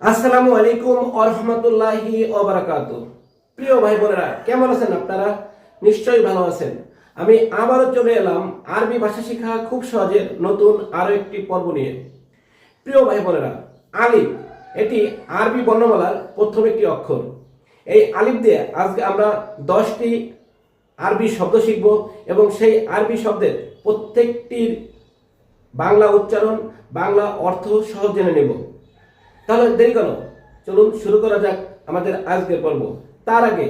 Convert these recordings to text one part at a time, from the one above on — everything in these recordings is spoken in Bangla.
আসসালামু আলাইকুম আরহামতুল্লাহি ওবারাকাত প্রিয় ভাই বোনেরা কেমন আছেন আপনারা? নিশ্চয়ই ভালো আছেন। আমি আবারও চলে এলাম আরবি ভাষা শেখা খুব সহজে নতুন আরও একটি পর্ব নিয়ে। প্রিয় ভাই বোনেরা আলিফ এটি আরবি বর্ণমালার প্রথম একটি অক্ষর। এই আলিফ দিয়ে আজকে আমরা দশটি আরবি শব্দ শিখব এবং সেই আরবি শব্দের প্রত্যেকটির বাংলা উচ্চারণ, বাংলা অর্থ সহ জেনে নেব। তাহলে দেরি কেন? চলুন শুরু করা যাক আমাদের আজকের পর্ব। তার আগে,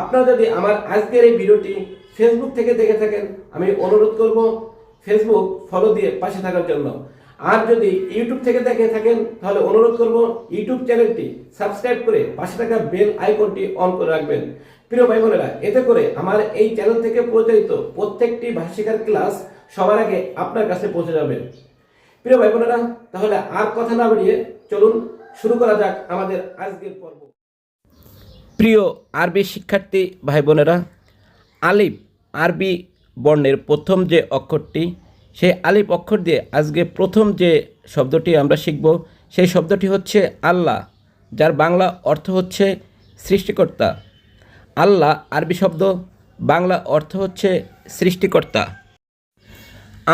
আপনারা যদি আমার আজকের এই ভিডিওটি ফেসবুক থেকে দেখে থাকেন, আমি অনুরোধ করব ফেসবুক ফলো দিয়ে পাশে থাকার জন্য। আর যদি ইউটিউব থেকে দেখে থাকেন, তাহলে অনুরোধ করব ইউটিউব চ্যানেলটি সাবস্ক্রাইব করে পাশে থাকা বেল আইকনটি অন করে রাখবেন। প্রিয় ভাই বোনেরা এতে করে আমার এই চ্যানেল থেকে প্রচারিত প্রত্যেকটি ভাষিকার ক্লাস সবার আগে আপনার কাছে পৌঁছে যাবে। প্রিয় ভাই বোনেরা তাহলে আর কথা না বাড়িয়ে চলুন শুরু করা যাক আমাদের আজকের পর্ব। প্রিয় আরবি শিক্ষার্থী ভাই বোনেরা আলিফ আরবি বর্ণের প্রথম যে অক্ষরটি, সেই আলিফ অক্ষর দিয়ে আজকে প্রথম যে শব্দটি আমরা শিখব, সেই শব্দটি হচ্ছে আল্লাহ, যার বাংলা অর্থ হচ্ছে সৃষ্টিকর্তা। আল্লাহ আরবি শব্দ, বাংলা অর্থ হচ্ছে সৃষ্টিকর্তা।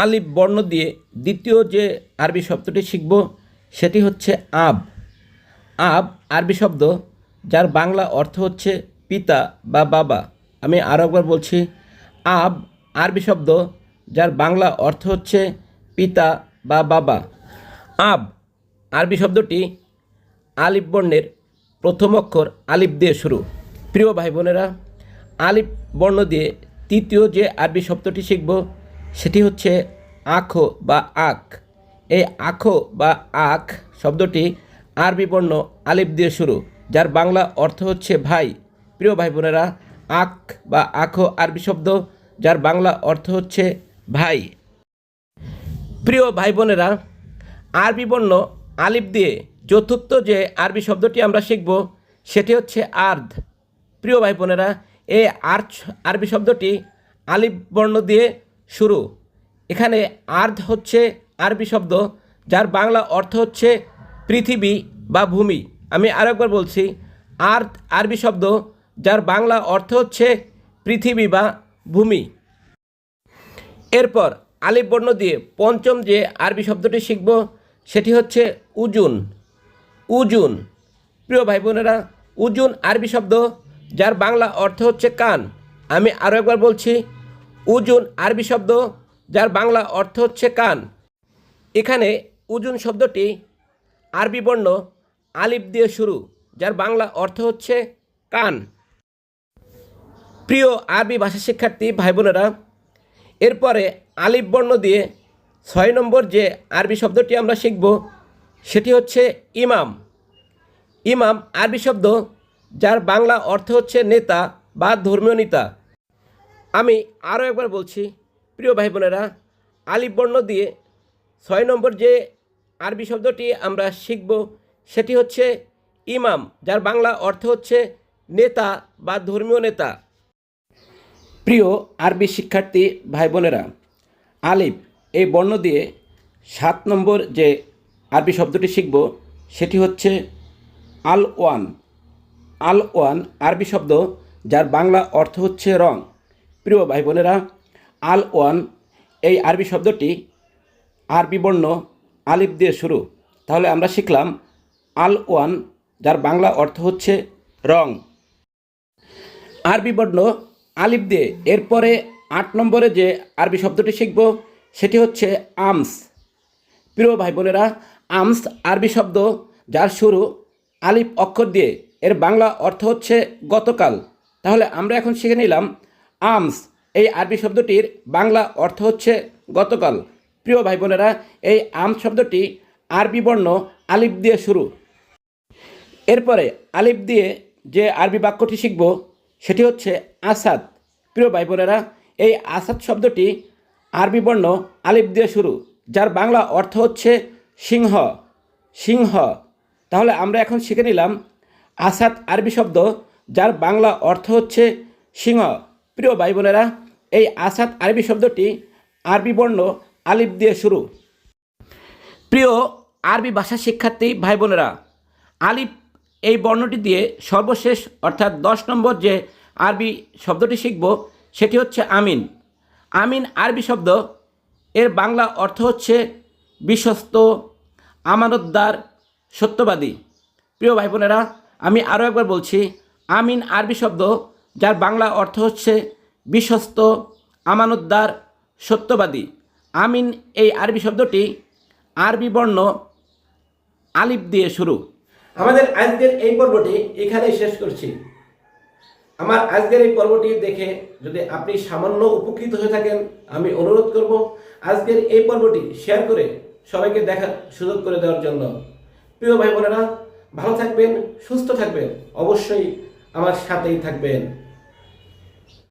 আলিফ বর্ণ দিয়ে দ্বিতীয় যে আরবি শব্দটি শিখব সেটি হচ্ছে আব। আব আরবি শব্দ, যার বাংলা অর্থ হচ্ছে পিতা বা বাবা। আমি আরও একবার বলছি, আব আরবি শব্দ, যার বাংলা অর্থ হচ্ছে পিতা বা বাবা। আব আরবি শব্দটি আলিফ বর্ণের প্রথম অক্ষর আলিফ দিয়ে শুরু। প্রিয় ভাই বোনেরা আলিফ বর্ণ দিয়ে তৃতীয় যে আরবি শব্দটি শিখব, সেটি হচ্ছে আখো বা আখ। এই আখো বা আখ শব্দটি আরবি বর্ণ আলিফ দিয়ে শুরু, যার বাংলা অর্থ হচ্ছে ভাই। প্রিয় ভাই বোনেরা আখ বা আখো আরবি শব্দ, যার বাংলা অর্থ হচ্ছে ভাই। প্রিয় ভাই বোনেরা আরবি বর্ণ আলিফ দিয়ে চতুর্থ যে আরবি শব্দটি আমরা শিখব, সেটি হচ্ছে আর্ধ। প্রিয় ভাই বোনেরা এই আর্চ আরবি শব্দটি আলিফ বর্ণ দিয়ে শুরু। এখানে আর্ধ হচ্ছে আরবি শব্দ, যার বাংলা অর্থ হচ্ছে পৃথিবী বা ভূমি। আমি আরেকবার বলছি, আর্থ আরবি শব্দ, যার বাংলা অর্থ হচ্ছে পৃথিবী বা ভূমি। এরপর আলিফ বর্ণ দিয়ে পঞ্চম যে আরবি শব্দটি শিখব, সেটি হচ্ছে উজুন। উজুন। প্রিয় ভাই বোনেরা উজুন আরবি শব্দ, যার বাংলা অর্থ হচ্ছে কান। আমি আরও একবার বলছি, উজুন আরবি শব্দ, যার বাংলা অর্থ হচ্ছে কান। এখানে উজুন শব্দটি আরবি বর্ণ আলিফ দিয়ে শুরু, যার বাংলা অর্থ হচ্ছে কান। প্রিয় আরবি ভাষা শিক্ষার্থী ভাই বোনেরা এরপরে আলিফ বর্ণ দিয়ে ছয় নম্বর যে আরবি শব্দটি আমরা শিখব, সেটি হচ্ছে ইমাম। ইমাম আরবি শব্দ, যার বাংলা অর্থ হচ্ছে নেতা বা ধর্মীয় নেতা। আমি আরও একবার বলছি, প্রিয় ভাই বোনেরা আলিফ বর্ণ দিয়ে ছয় নম্বর যে আরবি শব্দটি আমরা শিখব, সেটি হচ্ছে ইমাম, যার বাংলা অর্থ হচ্ছে নেতা বা ধর্মীয় নেতা। প্রিয় আরবি শিক্ষার্থী ভাই বোনেরা আলিফ, এই বর্ণ দিয়ে সাত নম্বর যে আরবি শব্দটি শিখব, সেটি হচ্ছে আল ওয়ান আল ওয়ান আরবি শব্দ, যার বাংলা অর্থ হচ্ছে রং। প্রিয় ভাই বোনেরা আল ওয়ান এই আরবি শব্দটি আরবি বর্ণ আলিফ দিয়ে শুরু। তাহলে আমরা শিখলাম আল ওয়ান, যার বাংলা অর্থ হচ্ছে রং। আরবি বর্ণ আলিফ দিয়ে। এরপরে আট নম্বরে যে আরবি শব্দটি শিখব, সেটি হচ্ছে আমস। প্রিয় ভাই বোনেরা আমস আরবি শব্দ, যার শুরু আলিফ অক্ষর দিয়ে। এর বাংলা অর্থ হচ্ছে গতকাল। তাহলে আমরা এখন শিখে নিলাম আমস। এই আরবি শব্দটির বাংলা অর্থ হচ্ছে গতকাল। প্রিয় ভাই বোনেরা এই আম শব্দটি আরবি বর্ণ আলিফ দিয়ে শুরু। এরপরে আলিফ দিয়ে যে আরবি বাক্যটি শিখব, সেটি হচ্ছে আসাদ। প্রিয় ভাই বোনেরা এই আসাদ শব্দটি আরবি বর্ণ আলিফ দিয়ে শুরু, যার বাংলা অর্থ হচ্ছে সিংহ। সিংহ। তাহলে আমরা এখন শিখে নিলাম আসাদ আরবি শব্দ, যার বাংলা অর্থ হচ্ছে সিংহ। প্রিয় ভাই বোনেরা এই আসাদ আরবি শব্দটি আরবি বর্ণ আলিফ দিয়ে শুরু। প্রিয় আরবি ভাষা শিক্ষার্থী ভাই বোনেরা আলিফ এই বর্ণটি দিয়ে সর্বশেষ অর্থাৎ দশ নম্বর যে আরবি শব্দটি শিখব, সেটি হচ্ছে আমিন। আমিন আরবি শব্দ, এর বাংলা অর্থ হচ্ছে বিশ্বস্ত, আমানতদার, সত্যবাদী। প্রিয় ভাই বোনেরা আমি আরও একবার বলছি, আমিন আরবি শব্দ, যার বাংলা অর্থ হচ্ছে বিশ্বস্ত, আমানতদার, সত্যবাদী। আমিন এই আরবি শব্দটি আরবি বর্ণ আলিফ দিয়ে শুরু। আমাদের আজকের এই পর্বটি এখানেই শেষ করছি। আমার আজকের এই পর্বটি দেখে যদি আপনি সামান্য উপকৃত হয়ে থাকেন, আমি অনুরোধ করব আজকের এই পর্বটি শেয়ার করে সবাইকে দেখার সুযোগ করে দেওয়ার জন্য। প্রিয় ভাই বোনেরা, ভালো থাকবেন, সুস্থ থাকবেন, অবশ্যই আমার সাথেই থাকবেন।